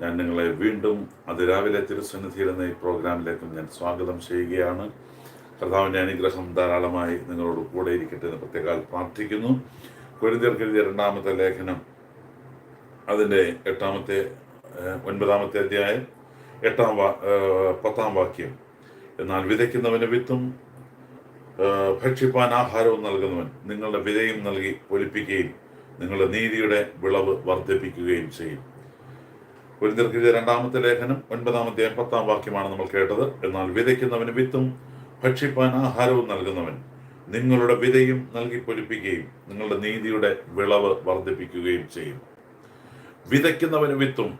ഞാൻ നിങ്ങളെ വീണ്ടും അതിരാവിലെ തിരുസന്നിധിയിൽ എന്ന ഈ പ്രോഗ്രാമിലേക്കും ഞാൻ സ്വാഗതം ചെയ്യുകയാണ്. കർത്താവിന്റെ അനുഗ്രഹം ധാരാളമായി നിങ്ങളോട് കൂടെ ഇരിക്കട്ടെ എന്ന് പ്രത്യേകാൽ പ്രാർത്ഥിക്കുന്നു. കൊരിന്തിയർക്ക് എഴുതിയ രണ്ടാമത്തെ ലേഖനം അതിന്റെ എട്ടാമത്തെ ഒൻപതാമത്തെ അധ്യായം എട്ടാം വാ പത്താം വാക്യം. എന്നാൽ വിതയ്ക്കുന്നവന് വിത്തും ഭക്ഷിപ്പാൻ ആഹാരവും നൽകുന്നവൻ നിങ്ങളുടെ വിതയും നൽകി പൊലിപ്പിക്കുകയും നിങ്ങളുടെ നീതിയുടെ വിളവ് വർദ്ധിപ്പിക്കുകയും ചെയ്യും. കൊരിന്തിയർക്ക് രണ്ടാമത്തെ ലേഖനം ഒൻപതാമത്തെ പത്താം വാക്യമാണ് നമ്മൾ കേട്ടത്. എന്നാൽ വിതയ്ക്കുന്നവന് വിത്തും ഭക്ഷിപ്പാൻ ആഹാരവും നൽകുന്നവൻ നിങ്ങളുടെ വിതയും നൽകി പൊലിപ്പിക്കുകയും നിങ്ങളുടെ നീതിയുടെ വിളവ് വർദ്ധിപ്പിക്കുകയും ചെയ്യും. വിതയ്ക്കുന്നവന് വിത്തും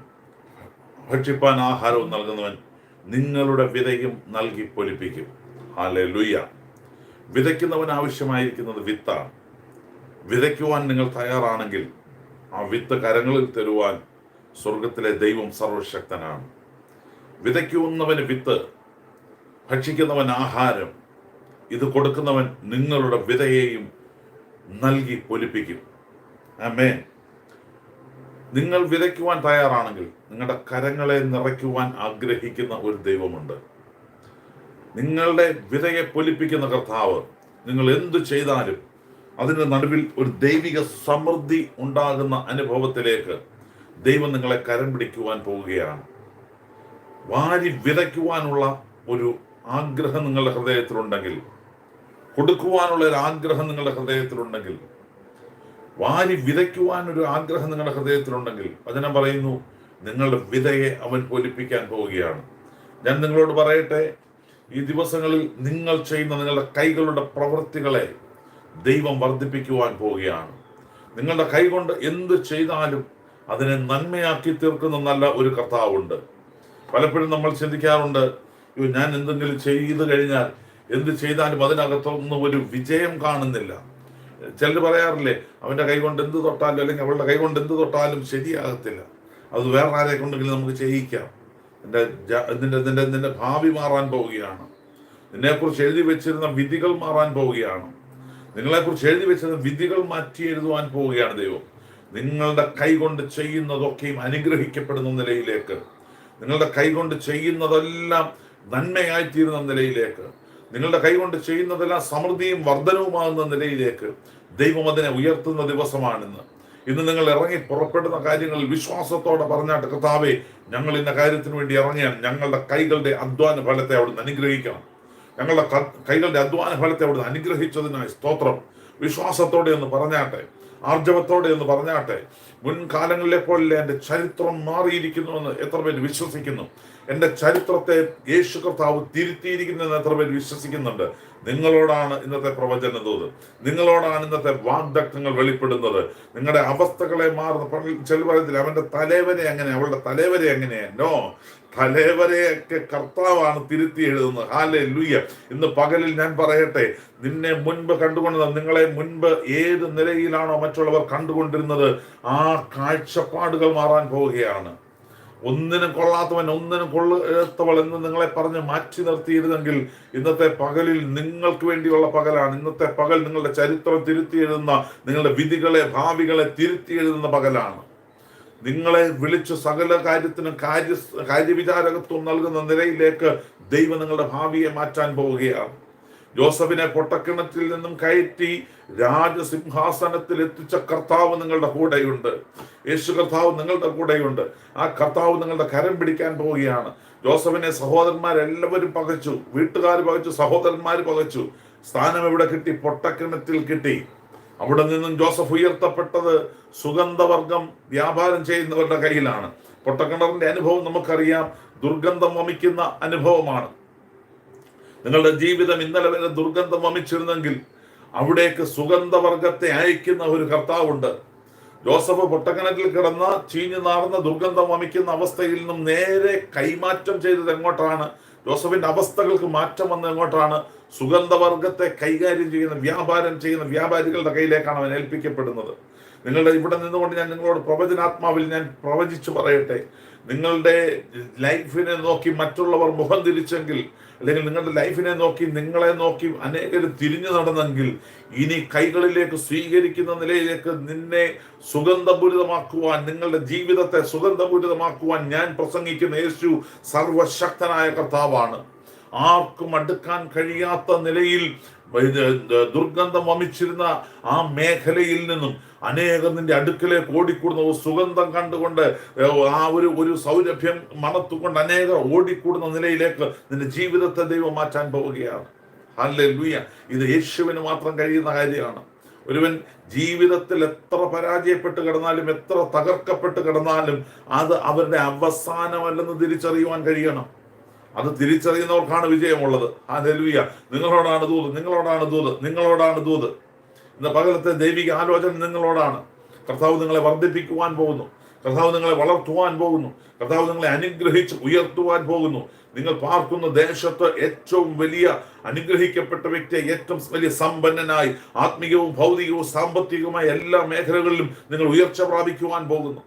ഭക്ഷിപ്പാൻ ആഹാരവും നൽകുന്നവൻ നിങ്ങളുടെ വിതയും നൽകി പൊലിപ്പിക്കും. ഹാലെ ലുയ്യ വിതയ്ക്കുന്നവൻ ആവശ്യമായിരിക്കുന്നത് വിത്താണ്. വിതയ്ക്കുവാൻ നിങ്ങൾ തയ്യാറാണെങ്കിൽ ആ വിത്ത് കരങ്ങളിൽ തരുവാൻ സ്വർഗത്തിലെ ദൈവം സർവശക്തനാണ്. വിതയ്ക്കുന്നവന് വിത്ത് ഭക്ഷിക്കുന്നവൻ ആഹാരം ഇത് കൊടുക്കുന്നവൻ നിങ്ങളുടെ വിതയെയും നൽകി പൊലിപ്പിക്കും ആമേ നിങ്ങൾ വിതയ്ക്കുവാൻ തയ്യാറാണെങ്കിൽ നിങ്ങളുടെ കരങ്ങളെ നിറയ്ക്കുവാൻ ആഗ്രഹിക്കുന്ന ഒരു ദൈവമുണ്ട്. നിങ്ങളുടെ വിതയെ പൊലിപ്പിക്കുന്ന കർത്താവ് നിങ്ങൾ എന്തു ചെയ്താലും അതിന്റെ നടുവിൽ ഒരു ദൈവിക സമൃദ്ധി ഉണ്ടാകുന്ന അനുഭവത്തിലേക്ക് ദൈവം നിങ്ങളെ കരം പിടിക്കുവാൻ പോവുകയാണ് വാരി വിതയ്ക്കുവാനുള്ള ഒരു ആഗ്രഹം നിങ്ങളുടെ ഹൃദയത്തിലുണ്ടെങ്കിൽ കൊടുക്കുവാനുള്ള ഒരു ആഗ്രഹം നിങ്ങളുടെ ഹൃദയത്തിലുണ്ടെങ്കിൽ വാരി വിതയ്ക്കുവാൻ ഒരു ആഗ്രഹം നിങ്ങളുടെ ഹൃദയത്തിലുണ്ടെങ്കിൽ വചനം പറയുന്നു നിങ്ങളുടെ വിതയെ അവൻ പൊലിപ്പിക്കാൻ പോവുകയാണ്. ഞാൻ നിങ്ങളോട് പറയട്ടെ ഈ ദിവസങ്ങളിൽ നിങ്ങൾ ചെയ്യുന്ന നിങ്ങളുടെ കൈകളുടെ പ്രവൃത്തികളെ ദൈവം വർദ്ധിപ്പിക്കുവാൻ പോവുകയാണ്. നിങ്ങളുടെ കൈകൊണ്ട് എന്ത് ചെയ്താലും അതിനെ നന്മയാക്കി തീർക്കുന്ന നല്ല ഒരു കർത്താവുണ്ട്. പലപ്പോഴും നമ്മൾ ചിന്തിക്കാറുണ്ട് "അയ്യോ, ഞാൻ എന്തെങ്കിലും ചെയ്തു കഴിഞ്ഞാൽ എന്ത് ചെയ്താലും അതിനകത്തൊന്നും ഒരു വിജയം കാണുന്നില്ല. ചിലർ പറയാറില്ലേ അവന്റെ കൈ കൊണ്ട് എന്ത് തൊട്ടാലും അല്ലെങ്കിൽ അവളുടെ കൈ കൊണ്ട് എന്ത് തൊട്ടാലും ശരിയാകത്തില്ല. അത് വേറെ ആരെ കൊണ്ടെങ്കിലും നമുക്ക് ചെയ്യിക്കാം. എന്റെ നിന്റെ നിന്റെ നിന്റെ ഭാവി മാറാൻ പോവുകയാണ്. നിന്നെക്കുറിച്ച് എഴുതി വെച്ചിരുന്ന വിധികൾ മാറാൻ പോവുകയാണ്. നിങ്ങളെക്കുറിച്ച് എഴുതി വെച്ചിരുന്ന വിധികൾ മാറ്റി എഴുതുവാൻ പോവുകയാണ് ദൈവം. നിങ്ങളുടെ കൈകൊണ്ട് ചെയ്യുന്നതൊക്കെയും അനുഗ്രഹിക്കപ്പെടുന്ന നിലയിലേക്ക്. നിങ്ങളുടെ കൈകൊണ്ട് ചെയ്യുന്നതെല്ലാം നന്മയായിത്തീരുന്ന നിലയിലേക്ക്. നിങ്ങളുടെ കൈകൊണ്ട് ചെയ്യുന്നതെല്ലാം സമൃദ്ധിയും വർധനവുമാകുന്ന നിലയിലേക്ക് ദൈവം അതിനെ ഉയർത്തുന്ന ദിവസമാണിന്ന്. ഇന്ന് നിങ്ങൾ ഇറങ്ങി പുറപ്പെടുന്ന കാര്യങ്ങളിൽ വിശ്വാസത്തോടെ പറഞ്ഞാട്ട് കർത്താവേ ഞങ്ങൾ ഇന്ന കാര്യത്തിന് വേണ്ടി ഇറങ്ങിയാൽ ഞങ്ങളുടെ കൈകളുടെ അധ്വാന ഫലത്തെ അവിടുന്ന് അനുഗ്രഹിക്കണം. ഞങ്ങളുടെ കൈകളുടെ അധ്വാന ഫലത്തെ അവിടുന്ന് അനുഗ്രഹിച്ചതിനായി സ്തോത്രം. വിശ്വാസത്തോടെ എന്ന് പറഞ്ഞാട്ടെ. ആർജവത്തോടെ എന്ന് പറഞ്ഞാട്ടെ മുൻകാലങ്ങളിലെ പോലെ എന്റെ ചരിത്രം മാറിയിരിക്കുന്നുവെന്ന് എത്ര പേര് വിശ്വസിക്കുന്നു. എന്റെ ചരിത്രത്തെ യേശു കർത്താവ് തിരുത്തിയിരിക്കുന്നെന്ന് എത്ര പേര് വിശ്വസിക്കുന്നുണ്ട്. നിങ്ങളോടാണ് ഇന്നത്തെ പ്രവചന തോത് നിങ്ങളോടാണ് ഇന്നത്തെ വാഗ്ദഗ്ധങ്ങൾ വെളിപ്പെടുന്നത്. നിങ്ങളുടെ അവസ്ഥകളെ മാറുന്ന ചില പറയത്തില്ല അവന്റെ തലേവനെ എങ്ങനെയാണ് അവളുടെ തലേവനെ എങ്ങനെയാ? നോ തലേവരെയൊക്കെ കർത്താവാണ് തിരുത്തി എഴുതുന്നത്. ഹാലെ ലുയ്യ ഇന്ന് പകലിൽ ഞാൻ പറയട്ടെ നിന്നെ മുൻപ് കണ്ടുകൊണ്ടത് നിങ്ങളെ മുൻപ് ഏത് നിലയിലാണോ മറ്റുള്ളവർ കണ്ടുകൊണ്ടിരുന്നത് ആ കാഴ്ചപ്പാടുകൾ മാറാൻ പോവുകയാണ്. ഒന്നിനും കൊള്ളാത്തവൻ ഒന്നിനും കൊള്ളാത്തവൾ എന്ന് നിങ്ങളെ പറഞ്ഞ് മാറ്റി നിർത്തിയിരുന്നെങ്കിൽ ഇന്നത്തെ പകലിൽ നിങ്ങൾക്ക് വേണ്ടിയുള്ള പകലാണ്. ഇന്നത്തെ പകൽ നിങ്ങളുടെ ചരിത്രം തിരുത്തി എഴുതുന്ന നിങ്ങളുടെ വിധികളെ ഭാവികളെ തിരുത്തി എഴുതുന്ന പകലാണ്. നിങ്ങളെ വിളിച്ച് സകല കാര്യത്തിനും കാര്യ കാര്യവിചാരകത്വം നൽകുന്ന നിലയിലേക്ക് ദൈവം നിങ്ങളുടെ ഭാവിയെ മാറ്റാൻ പോവുകയാണ്. ജോസഫിനെ പൊട്ടക്കിണറ്റിൽ നിന്നും കയറ്റി രാജസിംഹാസനത്തിൽ എത്തിച്ച കർത്താവ് നിങ്ങളുടെ കൂടെയുണ്ട്. യേശു കർത്താവ് നിങ്ങളുടെ കൂടെയുണ്ട്. ആ കർത്താവ് നിങ്ങളുടെ കരം പിടിക്കാൻ പോവുകയാണ്. ജോസഫിനെ സഹോദരന്മാരെല്ലാവരും പകച്ചു. വീട്ടുകാർ പകച്ചു. സഹോദരന്മാർ പകച്ചു. സ്ഥാനം എവിടെ കിട്ടി? പൊട്ടക്കിണറ്റിൽ കിട്ടി. അവിടെ നിന്നും ജോസഫ് ഉയർത്തപ്പെട്ടത് സുഗന്ധവർഗം വ്യാപാരം ചെയ്യുന്നവരുടെ കയ്യിലാണ്. പൊട്ടക്കിണറിന്റെ അനുഭവം നമുക്കറിയാം. ദുർഗന്ധം വമിക്കുന്ന അനുഭവമാണ്. നിങ്ങളുടെ ജീവിതം ഇന്നലെ വരെ ദുർഗന്ധം വമിച്ചിരുന്നെങ്കിൽ അവിടേക്ക് സുഗന്ധവർഗത്തെ അയക്കുന്ന ഒരു കർത്താവുണ്ട്. ജോസഫ് പൊട്ടക്കിണറ്റിൽ കിടന്ന ചീഞ്ഞു നാർന്ന ദുർഗന്ധം വമിക്കുന്ന അവസ്ഥയിൽ നിന്നും നേരെ കൈമാറ്റം ചെയ്തത് എങ്ങോട്ടാണ്? ജോസഫിന്റെ അവസ്ഥകൾക്ക് മാറ്റം വന്ന എങ്ങോട്ടാണ്? സുഗന്ധവർഗത്തെ കൈകാര്യം ചെയ്യുന്ന വ്യാപാരം ചെയ്യുന്ന വ്യാപാരികളുടെ കയ്യിലേക്കാണ് അവൻ ഏൽപ്പിക്കപ്പെടുന്നത്. നിങ്ങളുടെ ഇവിടെ നിന്നുകൊണ്ട് ഞാൻ നിങ്ങളോട് പ്രവചനാത്മാവിൽ ഞാൻ പ്രവചിച്ചു പറയട്ടെ. നിങ്ങളുടെ ലൈഫിനെ നോക്കി മറ്റുള്ളവർ മുഖം തിരിച്ചെങ്കിൽ അല്ലെങ്കിൽ നിങ്ങളുടെ ലൈഫിനെ നോക്കി നിങ്ങളെ നോക്കി അനേകർ തിരിഞ്ഞു നടന്നെങ്കിൽ ഇനി കൈകളിലേക്ക് സ്വീകരിക്കുന്ന നിലയിലേക്ക് നിന്നെ സുഗന്ധപൂരിതമാക്കുവാൻ നിങ്ങളുടെ ജീവിതത്തെ സുഗന്ധപൂരിതമാക്കുവാൻ ഞാൻ പ്രസംഗിക്കുന്ന യേശു സർവശക്തനായ കർത്താവാണ്. ആർക്കും അടുക്കാൻ കഴിയാത്ത നിലയിൽ ദുർഗന്ധം വമിച്ചിരുന്ന ആ മേഖലയിൽ നിന്നും അനേകം നിന്റെ അടുക്കലേക്ക് ഓടിക്കൂടുന്ന ഒരു സുഗന്ധം കണ്ടുകൊണ്ട് ആ ഒരു ഒരു സൗരഭ്യം മണത്തുകൊണ്ട് അനേകം ഓടിക്കൂടുന്ന നിലയിലേക്ക് നിന്റെ ജീവിതത്തെ ദൈവം മാറ്റാൻ പോവുകയാണ്. അല്ലേ ലൂയ ഇത് യേശുവിന് മാത്രം കഴിയുന്ന കാര്യമാണ്. ഒരുവൻ ജീവിതത്തിൽ എത്ര പരാജയപ്പെട്ട് കിടന്നാലും എത്ര തകർക്കപ്പെട്ട് കിടന്നാലും അത് അവരുടെ അവസാനമല്ലെന്ന് തിരിച്ചറിയുവാൻ കഴിയണം. അത് തിരിച്ചറിയുന്നവർക്കാണ് വിജയമുള്ളത്. ആ നെലുവിയ നിങ്ങളോടാണ് ദൂത് നിങ്ങളോടാണ് ദൂത് നിങ്ങളോടാണ് ദൂത്. ഇന്ന് പകലത്തെ ദൈവിക ആലോചന നിങ്ങളോടാണ്. കർത്താവ് നിങ്ങളെ വർദ്ധിപ്പിക്കുവാൻ പോകുന്നു. കർത്താവ് നിങ്ങളെ വളർത്തുവാൻ പോകുന്നു. കർത്താവ് നിങ്ങളെ അനുഗ്രഹിച്ച് ഉയർത്തുവാൻ പോകുന്നു. നിങ്ങൾ പാർക്കുന്ന ദേശത്ത് ഏറ്റവും വലിയ അനുഗ്രഹിക്കപ്പെട്ട വ്യക്തിയെ ഏറ്റവും വലിയ സമ്പന്നനായി ആത്മീയവും ഭൗതികവും സാമ്പത്തികവുമായ എല്ലാ മേഖലകളിലും നിങ്ങൾ ഉയർച്ച പ്രാപിക്കുവാൻ പോകുന്നു.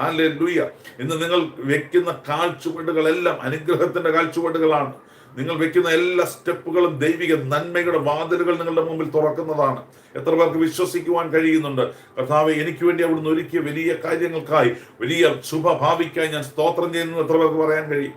ഹാലൂയ ഇന്ന് നിങ്ങൾ വെക്കുന്ന കാഴ്ചപ്പാടുകളെല്ലാം അനുഗ്രഹത്തിന്റെ കാഴ്ചപ്പാടുകളാണ് നിങ്ങൾ വെക്കുന്ന എല്ലാ സ്റ്റെപ്പുകളും ദൈവിക നന്മയുടെ വാതിലുകൾ നിങ്ങളുടെ മുമ്പിൽ തുറക്കുന്നതാണ്. എത്ര പേർക്ക് വിശ്വസിക്കുവാൻ കഴിയുന്നുണ്ട്? കർത്താവ് എനിക്ക് വേണ്ടി അവിടുന്ന് ഒരുക്കിയ വലിയ കാര്യങ്ങൾക്കായി വലിയ ശുഭഭാവിക്കായി ഞാൻ സ്തോത്രം ചെയ്യുന്നു. എത്ര പേർക്ക് പറയാൻ കഴിയും?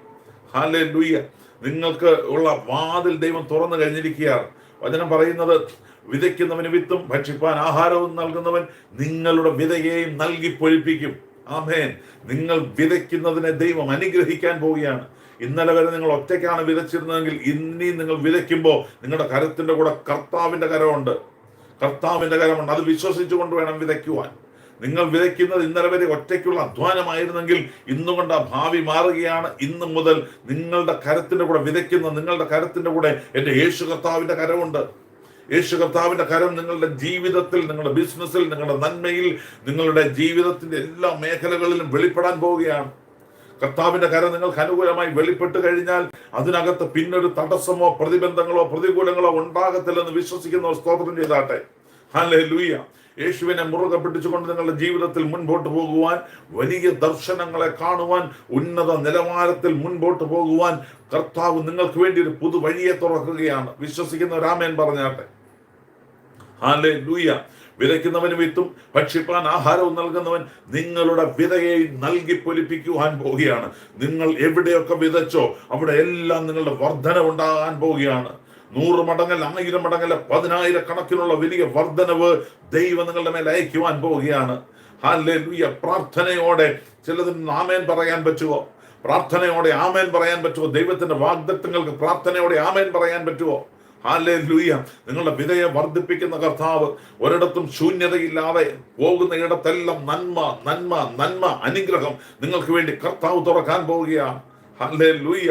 ഹാലേ ലൂയ നിങ്ങൾക്ക് ഉള്ള വാതിൽ ദൈവം തുറന്നു കഴിഞ്ഞിരിക്കുകയാണ്. വചനം പറയുന്നത് വിതയ്ക്കുന്നവന് വിത്തും ഭക്ഷിപ്പാൻ ആഹാരവും നൽകുന്നവൻ നിങ്ങളുടെ വിതയെയും നൽകി പൊഴിപ്പിക്കും. ആമേൻ. നിങ്ങൾ വിതയ്ക്കുന്നതിനെ ദൈവം അനുഗ്രഹിക്കാൻ പോവുകയാണ്. ഇന്നലെ വരെ നിങ്ങൾ ഒറ്റയ്ക്കാണ് വിതച്ചിരുന്നതെങ്കിൽ ഇനി നിങ്ങൾ വിതയ്ക്കുമ്പോൾ നിങ്ങളുടെ കരത്തിന്റെ കൂടെ കർത്താവിന്റെ കരമുണ്ട്. കർത്താവിന്റെ കരമുണ്ട്. അത് വിശ്വസിച്ചുകൊണ്ട് വേണം വിതയ്ക്കുവാൻ. നിങ്ങൾ വിതയ്ക്കുന്നത് ഇന്നലെ വരെ ഒറ്റയ്ക്കുള്ള അധ്വാനമായിരുന്നെങ്കിൽ ഇന്നുകൊണ്ട് ആ ഭാവി മാറുകയാണ്. ഇന്നു മുതൽ നിങ്ങളുടെ കരത്തിന്റെ കൂടെ വിതയ്ക്കുന്ന നിങ്ങളുടെ കരത്തിന്റെ കൂടെ എന്റെ യേശു കർത്താവിന്റെ കരമുണ്ട്. യേശു കർത്താവിന്റെ കരം നിങ്ങളുടെ ജീവിതത്തിൽ നിങ്ങളുടെ ബിസിനസ്സിൽ നിങ്ങളുടെ നന്മയിൽ നിങ്ങളുടെ ജീവിതത്തിന്റെ എല്ലാ മേഖലകളിലും വെളിപ്പെടാൻ പോവുകയാണ്. കർത്താവിന്റെ കരം നിങ്ങൾക്ക് അനുകൂലമായി വെളിപ്പെട്ട് കഴിഞ്ഞാൽ അതിനകത്ത് പിന്നൊരു തടസ്സമോ പ്രതിബന്ധങ്ങളോ പ്രതികൂലങ്ങളോ ഉണ്ടാകത്തില്ലെന്ന് വിശ്വസിക്കുന്ന സ്തോത്രം ചെയ്താട്ടെ ഹാലേ ലൂയ യേശുവിനെ മുറുകെ പിടിച്ചുകൊണ്ട് നിങ്ങളുടെ ജീവിതത്തിൽ മുൻപോട്ട് പോകുവാൻ വലിയ ദർശനങ്ങളെ കാണുവാൻ ഉന്നത നിലവാരത്തിൽ മുൻപോട്ട് പോകുവാൻ കർത്താവ് നിങ്ങൾക്ക് വേണ്ടി ഒരു പുതു വഴിയെ തുറക്കുകയാണ്. വിശ്വസിക്കുന്ന രാമൻ പറഞ്ഞാട്ടെ. ഹാലേ ലൂയ വിതയ്ക്കുന്നവന് വിത്തും ഭക്ഷിപ്പാൻ ആഹാരവും നൽകുന്നവൻ നിങ്ങളുടെ വിതയെ നൽകി പൊലിപ്പിക്കുവാൻ പോവുകയാണ്. നിങ്ങൾ എവിടെയൊക്കെ വിതച്ചോ അവിടെ എല്ലാം നിങ്ങളുടെ വർധന ഉണ്ടാകാൻ പോവുകയാണ്. നൂറ് മടങ്ങല്ല ആയിരം മടങ്ങല്ല പതിനായിരക്കണക്കിനുള്ള വലിയ വർധനവ് ദൈവം നിങ്ങളുടെ മേൽ അയക്കുവാൻ പോവുകയാണ്. പ്രാർത്ഥനയോടെ ചിലതിന് ആമേൻ പറയാൻ പറ്റുമോ പ്രാർത്ഥനയോടെ ആമേൻ പറയാൻ പറ്റുമോ ദൈവത്തിന്റെ വാഗ്ദത്തങ്ങൾക്ക് പ്രാർത്ഥനയോടെ ആമേൻ പറയാൻ പറ്റുമോ ഹാലേ ലൂയ നിങ്ങളുടെ വിധയെ വർദ്ധിപ്പിക്കുന്ന കർത്താവ് ഒരിടത്തും ശൂന്യതയില്ലാതെ പോകുന്ന ഇടത്തെല്ലാം നന്മ നന്മ നന്മ അനുഗ്രഹം നിങ്ങൾക്ക് വേണ്ടി കർത്താവ് തുറക്കാൻ പോവുകയാണ്. ഹാലേ ലൂയ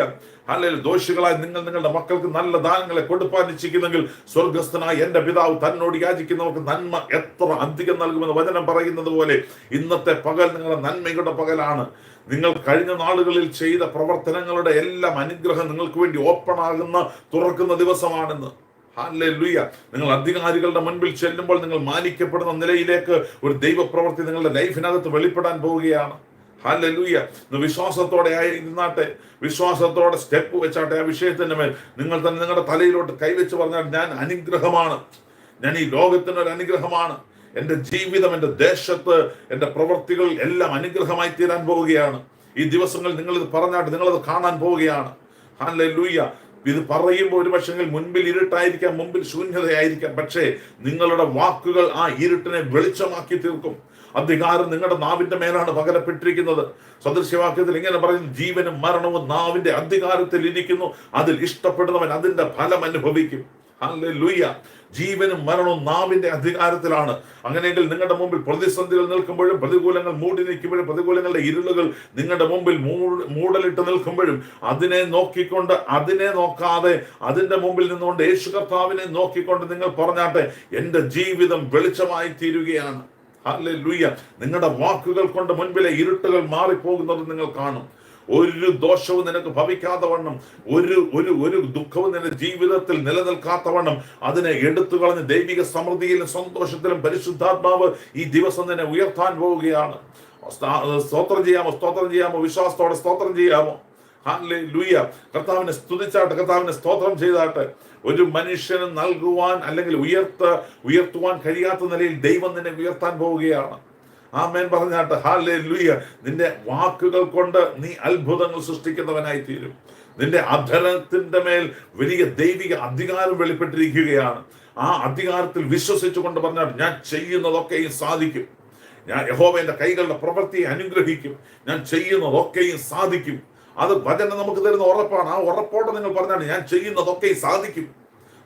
ഹാലേ ദോഷികളായി നിങ്ങൾ നിങ്ങളുടെ മക്കൾക്ക് നല്ല ദാനങ്ങളെ കൊടുപ്പാൻ നിശ്ചയിക്കുന്നെങ്കിൽ സ്വർഗസ്ഥനായ എന്റെ പിതാവ് തന്നോട് യാചിക്കുന്നവർക്ക് നന്മ എത്ര അധികം നൽകുമെന്ന് വചനം പറയുന്നത് പോലെ ഇന്നത്തെ പകൽ നിങ്ങളുടെ നന്മയുടെ പകലാണ്. നിങ്ങൾ കഴിഞ്ഞ നാളുകളിൽ ചെയ്ത പ്രവർത്തനങ്ങളുടെ എല്ലാം അനുഗ്രഹം നിങ്ങൾക്ക് വേണ്ടി ഓപ്പൺ ആകുന്ന തുറക്കുന്ന ദിവസമാണെന്ന്. ലുയ്യ നിങ്ങൾ അധികാരികളുടെ മുൻപിൽ ചെല്ലുമ്പോൾ നിങ്ങൾ മാനിക്കപ്പെടുന്ന നിലയിലേക്ക് ഒരു ദൈവപ്രവൃത്തി നിങ്ങളുടെ ലൈഫിനകത്ത് വെളിപ്പെടാൻ പോവുകയാണ്. ഹാലൂയ വിശ്വാസത്തോടെ ആയിരുന്നാട്ടെ വിശ്വാസത്തോടെ സ്റ്റെപ്പ് വെച്ചാട്ടെ. ആ വിഷയത്തിന്റെ മേൽ നിങ്ങൾ തന്നെ നിങ്ങളുടെ തലയിലോട്ട് കൈവച്ച് പറഞ്ഞാൽ ഞാൻ അനുഗ്രഹമാണ്. ഞാൻ ഈ ലോകത്തിനൊരു അനുഗ്രഹമാണ്. എന്റെ ജീവിതം എന്റെ ദേശത്ത് എന്റെ പ്രവൃത്തികൾ എല്ലാം അനുഗ്രഹമായി തീരാൻ പോവുകയാണ്. ഈ ദിവസങ്ങൾ നിങ്ങൾ ഇത് പറഞ്ഞാട്ട് നിങ്ങളത് കാണാൻ പോവുകയാണ്. ഹാലെ ലൂയ്യ ഇത് പറയുമ്പോൾ ഒരു പക്ഷെങ്കിൽ മുൻപിൽ ഇരുട്ടായിരിക്കാം മുമ്പിൽ ശൂന്യതയായിരിക്കാം. പക്ഷേ നിങ്ങളുടെ വാക്കുകൾ ആ ഇരുട്ടിനെ വെളിച്ചമാക്കി തീർക്കും. അധികാരം നിങ്ങളുടെ നാവിന്റെ മേലാണ് പകരപ്പെട്ടിരിക്കുന്നത്. സദൃശ്യവാക്യത്തിൽ ഇങ്ങനെ പറയുന്നു ജീവനും മരണവും നാവിന്റെ അധികാരത്തിൽ ഇരിക്കുന്നു. അതിൽ ഇഷ്ടപ്പെടുന്നവൻ അതിന്റെ ഫലം അനുഭവിക്കും. ലൂയ്യ ജീവനും മരണവും നാവിന്റെ അധികാരത്തിലാണ്. അങ്ങനെയെങ്കിൽ നിങ്ങളുടെ മുമ്പിൽ പ്രതിസന്ധികൾ നിൽക്കുമ്പോഴും പ്രതികൂലങ്ങൾ മൂടി നിൽക്കുമ്പോഴും പ്രതികൂലങ്ങളുടെ ഇരുളുകൾ നിങ്ങളുടെ മുമ്പിൽ മൂടലിട്ട് നിൽക്കുമ്പോഴും അതിനെ നോക്കിക്കൊണ്ട് അതിനെ നോക്കാതെ അതിന്റെ മുമ്പിൽ നിന്നുകൊണ്ട് യേശു കർത്താവിനെ നോക്കിക്കൊണ്ട് നിങ്ങൾ പറഞ്ഞാട്ടെ എന്റെ ജീവിതം വെളിച്ചമായി തീരുകയാണ് ലുയ്യ നിങ്ങളുടെ വാക്കുകൾ കൊണ്ട് മുൻപിലെ ഇരുട്ടുകൾ മാറിപ്പോകുന്നത് നിങ്ങൾ കാണും. ഒരു ദോഷവും നിനക്ക് ഭവിക്കാത്ത വണ്ണം ഒരു ഒരു ഒരു ദുഃഖവും നിന്റെ ജീവിതത്തിൽ നിലനിൽക്കാത്ത വണ്ണം അതിനെ എടുത്തു കളഞ്ഞ് ദൈവിക സമൃദ്ധിയിലും സന്തോഷത്തിലും പരിശുദ്ധാത്മാവ് ഈ ദിവസം തന്നെ ഉയർത്താൻ പോവുകയാണ്. സ്തോത്രം ചെയ്യാമോ? സ്തോത്രം ചെയ്യാമോ? വിശ്വാസത്തോടെ സ്തോത്രം ചെയ്യാമോ? ലൂയ കർത്താവിനെ സ്തുതിച്ചാട്ടെ കർത്താവിനെ സ്തോത്രം ചെയ്താട്ടെ. ഒരു മനുഷ്യന് നൽകുവാൻ അല്ലെങ്കിൽ ഉയർത്ത ഉയർത്തുവാൻ കഴിയാത്ത നിലയിൽ ദൈവം നിന്നെ ഉയർത്താൻ പോവുകയാണ്. ആമേൻ പറഞ്ഞാട്ട് ഹാലേ ലുയ്യ നിന്റെ വാക്കുകൾ കൊണ്ട് നീ അത്ഭുതങ്ങൾ സൃഷ്ടിക്കുന്നവനായി തീരും നിന്റെ അധരത്തിന്റെ മേൽ വലിയ ദൈവിക അധികാരം വെളിപ്പെട്ടിരിക്കുകയാണ്. ആ അധികാരത്തിൽ വിശ്വസിച്ചുകൊണ്ട് പറഞ്ഞാൽ ഞാൻ ചെയ്യുന്നതൊക്കെയും സാധിക്കും. ഞാൻ യഹോവന്റെ കൈകളുടെ പ്രവൃത്തിയെ അനുഗ്രഹിക്കും. ഞാൻ ചെയ്യുന്നതൊക്കെയും സാധിക്കും. അത് വചനം നമുക്ക് തരുന്ന ഉറപ്പാണ്. ആ ഉറപ്പോടെ നിങ്ങൾ പറഞ്ഞാണ് ഞാൻ ചെയ്യുന്നതൊക്കെ സാധിക്കും.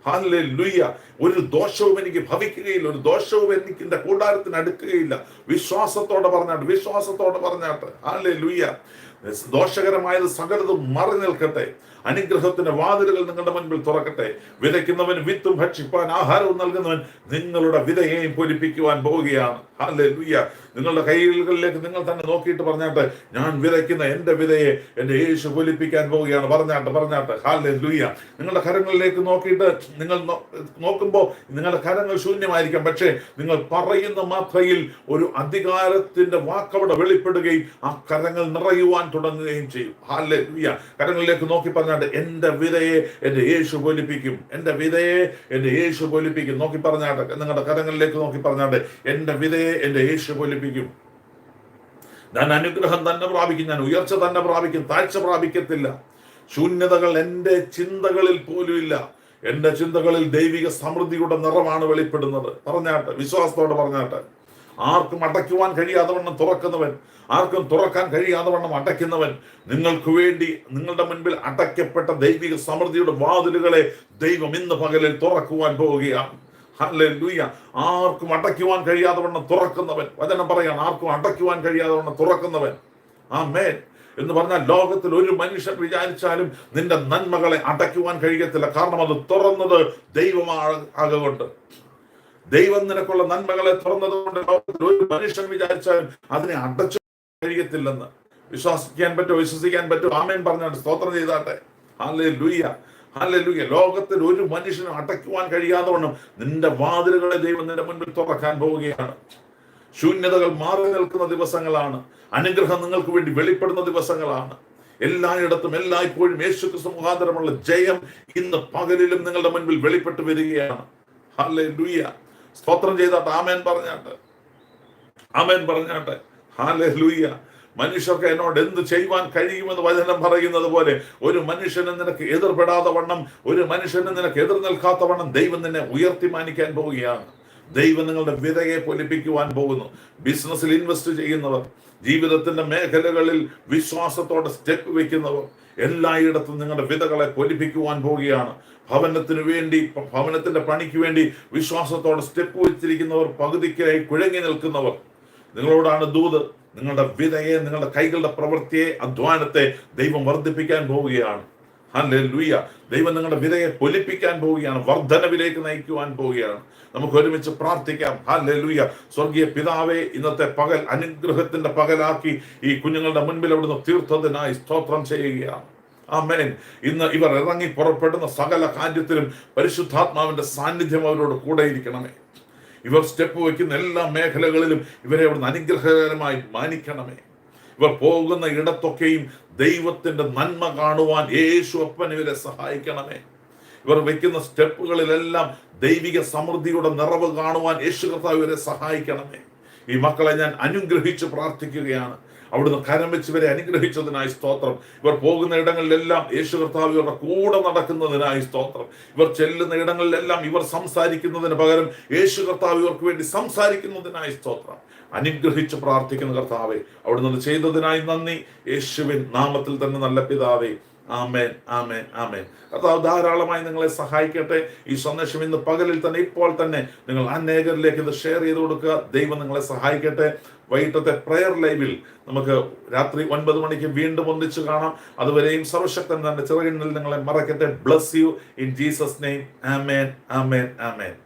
ഹാനിലെ ലുയ്യ ഒരു ദോഷവും എനിക്ക് ഭവിക്കുകയില്ല. ഒരു ദോഷവും എനിക്ക് എന്റെ കൂടാരത്തിന് അടുക്കുകയില്ല. വിശ്വാസത്തോടെ പറഞ്ഞാട്ട് വിശ്വാസത്തോടെ പറഞ്ഞാട്ട്. ഹാനിലെ ലുയ്യ ദോഷകരമായത് സകലതും മറി നിൽക്കട്ടെ. അനുഗ്രഹത്തിന്റെ വാതിലുകൾ നിങ്ങളുടെ മുൻപിൽ തുറക്കട്ടെ. വിതയ്ക്കുന്നവൻ വിത്തും ഭക്ഷിപ്പാൻ ആഹാരവും നൽകുന്നവൻ നിങ്ങളുടെ വിതയെയും പൊലിപ്പിക്കുവാൻ പോവുകയാണ് ഹാലെ ലുയ്യ നിങ്ങളുടെ കൈകളിലേക്ക് നിങ്ങൾ തന്നെ നോക്കിയിട്ട് പറഞ്ഞാട്ട് ഞാൻ വിതയ്ക്കുന്ന എന്റെ വിതയെ എന്റെ യേശു പൊലിപ്പിക്കാൻ പോവുകയാണ്. പറഞ്ഞാട്ട് പറഞ്ഞാട്ട്. ഹാലെ ലുയ്യ നിങ്ങളുടെ കരങ്ങളിലേക്ക് നോക്കിയിട്ട് നിങ്ങൾ നോക്കുമ്പോൾ നിങ്ങളുടെ കരങ്ങൾ ശൂന്യമായിരിക്കാം. പക്ഷേ നിങ്ങൾ പറയുന്ന മാത്രയിൽ ഒരു അധികാരത്തിന്റെ വാക്കവിടെ വെളിപ്പെടുകയും ആ കരങ്ങൾ നിറയുവാൻ തുടങ്ങുകയും ചെയ്യും. ഹാലെ ലുയ്യ കരങ്ങളിലേക്ക് നോക്കി പറഞ്ഞാട്ട് എന്റെ വിതയെ എന്റെ യേശു പൊലിപ്പിക്കും. എന്റെ വിതയെ എന്റെ യേശു പൊലിപ്പിക്കും. നോക്കി പറഞ്ഞാട്ടെ നിങ്ങളുടെ കരങ്ങളിലേക്ക് നോക്കി പറഞ്ഞാട്ടെ എന്റെ വിതയെ എന്റെ യേശു പൊലിപ്പിക്കും. ഞാൻ അനുഗ്രഹം തന്നെ പ്രാപിക്കും ഞാൻ ഉയർച്ച തന്നെ പ്രാപിക്കും താഴ്ച പ്രാപിക്കത്തില്ല. ശൂന്യതകൾ എന്റെ ചിന്തകളിൽ പോലും ഇല്ല. എന്റെ ചിന്തകളിൽ ദൈവിക സമൃദ്ധിയുടെ നിറമാണ് വെളിപ്പെടുന്നത്. പറഞ്ഞാട്ടെ വിശ്വാസത്തോടെ പറഞ്ഞാട്ടെ. ആർക്കും അടയ്ക്കുവാൻ കഴിയാതെ വണ്ണം തുറക്കുന്നവൻ ആർക്കും തുറക്കാൻ കഴിയാതെ വണ്ണം അടയ്ക്കുന്നവൻ നിങ്ങൾക്ക് വേണ്ടി നിങ്ങളുടെ മുൻപിൽ അടയ്ക്കപ്പെട്ട ദൈവിക സമൃദ്ധിയുടെ വാതിലുകളെ ദൈവം ഇന്ന് പകലിൽ തുറക്കുവാൻ പോവുകയാണ്. ആർക്കും അടയ്ക്കുവാൻ കഴിയാതെ വണ്ണം തുറക്കുന്നവൻ. വചനം പറയാണ് ആർക്കും അടയ്ക്കുവാൻ കഴിയാതെ വണ്ണം തുറക്കുന്നവൻ. ആ മേൻ എന്ന് പറഞ്ഞാൽ ലോകത്തിൽ ഒരു മനുഷ്യൻ വിചാരിച്ചാലും നിന്റെ നന്മകളെ അടയ്ക്കുവാൻ കഴിയത്തില്ല. കാരണം അത് തുറന്നത് ദൈവമാകൊണ്ട് ദൈവം നിനക്കുള്ള നന്മകളെ തുറന്നത് കൊണ്ട് ലോകത്തിൽ ഒരു മനുഷ്യൻ വിചാരിച്ചാലും അതിനെ അടച്ചു കഴിയത്തില്ലെന്ന്. വിശ്വസിക്കാൻ പറ്റുമോ? വിശ്വസിക്കാൻ പറ്റുമോ? ആമേൻ പറഞ്ഞാൽ സ്തോത്രം ചെയ്താട്ടെ. ഹാലേ ലൂയ്യ ലൂയ്യ ലോകത്തിൽ ഒരു മനുഷ്യനും അടയ്ക്കുവാൻ കഴിയാതെ വണ്ണം നിന്റെ വാതിലുകളെ ദൈവം നിന്റെ മുൻപിൽ തുറക്കാൻ പോവുകയാണ്. ശൂന്യതകൾ മാറി നിൽക്കുന്ന ദിവസങ്ങളാണ്. അനുഗ്രഹം നിങ്ങൾക്ക് വേണ്ടി വെളിപ്പെടുന്ന ദിവസങ്ങളാണ്. എല്ലായിടത്തും എല്ലായ്പ്പോഴും യേശു ക്രിസ്തു മുഖാന്തരമുള്ള ജയം ഇന്ന് പകലിലും നിങ്ങളുടെ മുൻപിൽ വെളിപ്പെട്ട് വരികയാണ്. ഹാലേ ലൂയ സ്തോത്രം ചെയ്താട്ട്. ആമേൻ പറഞ്ഞാട്ട്. ആമേൻ പറഞ്ഞാട്ടെ. ഹാലേ ലൂയ്യ മനുഷ്യർക്ക് എന്നോട് എന്ത് ചെയ്യുവാൻ കഴിയുമെന്ന് വചനം പറയുന്നത് പോലെ ഒരു മനുഷ്യനെ നിനക്ക് എതിർപ്പെടാതെ വണ്ണം ഒരു മനുഷ്യനെ നിനക്ക് എതിർ നിൽക്കാത്ത വണ്ണം ദൈവം നിന്നെ ഉയർത്തി മാനിക്കാൻ പോവുകയാണ്. ദൈവം നിങ്ങളുടെ വിതയെ പൊലിപ്പിക്കുവാൻ പോകുന്നു. ബിസിനസ്സിൽ ഇൻവെസ്റ്റ് ചെയ്യുന്നവർ ജീവിതത്തിന്റെ മേഖലകളിൽ വിശ്വാസത്തോടെ സ്റ്റെപ്പ് വെക്കുന്നവർ എല്ലായിടത്തും നിങ്ങളുടെ വിതകളെ പൊലിപ്പിക്കുവാൻ പോവുകയാണ്. ഭവനത്തിന് വേണ്ടി ഭവനത്തിന്റെ പണിക്ക് വേണ്ടി വിശ്വാസത്തോടെ സ്റ്റെപ്പ് വെച്ചിരിക്കുന്നവർ പകുതിക്കായി കുഴങ്ങി നിൽക്കുന്നവർ. നിങ്ങളോടാണ് ദൂത്. നിങ്ങളുടെ വിതയെ നിങ്ങളുടെ കൈകളുടെ പ്രവൃത്തിയെ അധ്വാനത്തെ ദൈവം വർദ്ധിപ്പിക്കാൻ പോവുകയാണ്. ലൂയ ദൈവം നിങ്ങളുടെ വിതയെ പൊലിപ്പിക്കാൻ പോവുകയാണ്. വർധനവിലേക്ക് നയിക്കുവാൻ പോവുകയാണ്. നമുക്ക് ഒരുമിച്ച് പ്രാർത്ഥിക്കാം. ലൂയ സ്വർഗീയ പിതാവെ ഇന്നത്തെ പകൽ അനുഗ്രഹത്തിന്റെ പകലാക്കി ഈ കുഞ്ഞുങ്ങളുടെ മുൻപിൽ അവിടുന്ന് തീർത്ഥത്തിനായി സ്തോത്രം ചെയ്യുകയാണ്. ആമേൻ ഇന്ന് ഇവർ ഇറങ്ങി പുറപ്പെടുന്ന സകല കാര്യത്തിലും പരിശുദ്ധാത്മാവിന്റെ സാന്നിധ്യം അവരോട് കൂടെ ഇരിക്കണമേ ഇവർ സ്റ്റെപ്പ് വയ്ക്കുന്ന എല്ലാ മേഖലകളിലും ഇവരെ അവിടുന്ന് അനുഗ്രഹകരമായി മാനിക്കണമേ. ഇവർ പോകുന്ന ഇടത്തൊക്കെയും ദൈവത്തിന്റെ നന്മ കാണുവാൻ യേശു അപ്പൻ ഇവരെ സഹായിക്കണമേ. ഇവർ വയ്ക്കുന്ന സ്റ്റെപ്പുകളിലെല്ലാം ദൈവിക സമൃദ്ധിയുടെ നിറവ് കാണുവാൻ യേശു കർത്താവ് ഇവരെ സഹായിക്കണമേ. ഈ മക്കളെ ഞാൻ അനുഗ്രഹിച്ച് പ്രാർത്ഥിക്കുകയാണ്. അവിടുന്ന് കരം വെച്ച് ഇവരെ അനുഗ്രഹിച്ചതിനായി സ്തോത്രം. ഇവർ പോകുന്ന ഇടങ്ങളിലെല്ലാം യേശു കർത്താവ് ഇവരുടെ കൂടെ നടക്കുന്നതിനായി സ്തോത്രം. ഇവർ ചെല്ലുന്ന ഇടങ്ങളിലെല്ലാം ഇവർ സംസാരിക്കുന്നതിന് പകരം യേശു കർത്താവ് ഇവർക്ക് വേണ്ടി സംസാരിക്കുന്നതിനായി സ്തോത്രം. അനുഗ്രഹിച്ച് പ്രാർത്ഥിക്കുന്ന കർത്താവെ അവിടുന്ന് ചെയ്തതിനായി നന്ദി. യേശുവിൻ നാമത്തിൽ തന്നെ നല്ല പിതാവേ ആമേൻ ആമേൻ ആമേൻ. കർത്താവ് ധാരാളമായി നിങ്ങളെ സഹായിക്കട്ടെ. ഈ സന്ദേശം ഇന്ന് പകലിൽ തന്നെ ഇപ്പോൾ തന്നെ നിങ്ങൾ അനേകരിലേക്ക് ഇത് ഷെയർ ചെയ്ത് കൊടുക്കുക. ദൈവം നിങ്ങളെ സഹായിക്കട്ടെ. വൈകിട്ടത്തെ പ്രയർ ലൈവിൽ നമുക്ക് രാത്രി ഒൻപത് മണിക്ക് വീണ്ടും ഒന്നിച്ചു കാണാം. അതുവരെയും സർവശക്തൻ തന്നെ ചിറകിനിൽ നിങ്ങളെ മറക്കട്ടെ. Bless you in Jesus name amen amen amen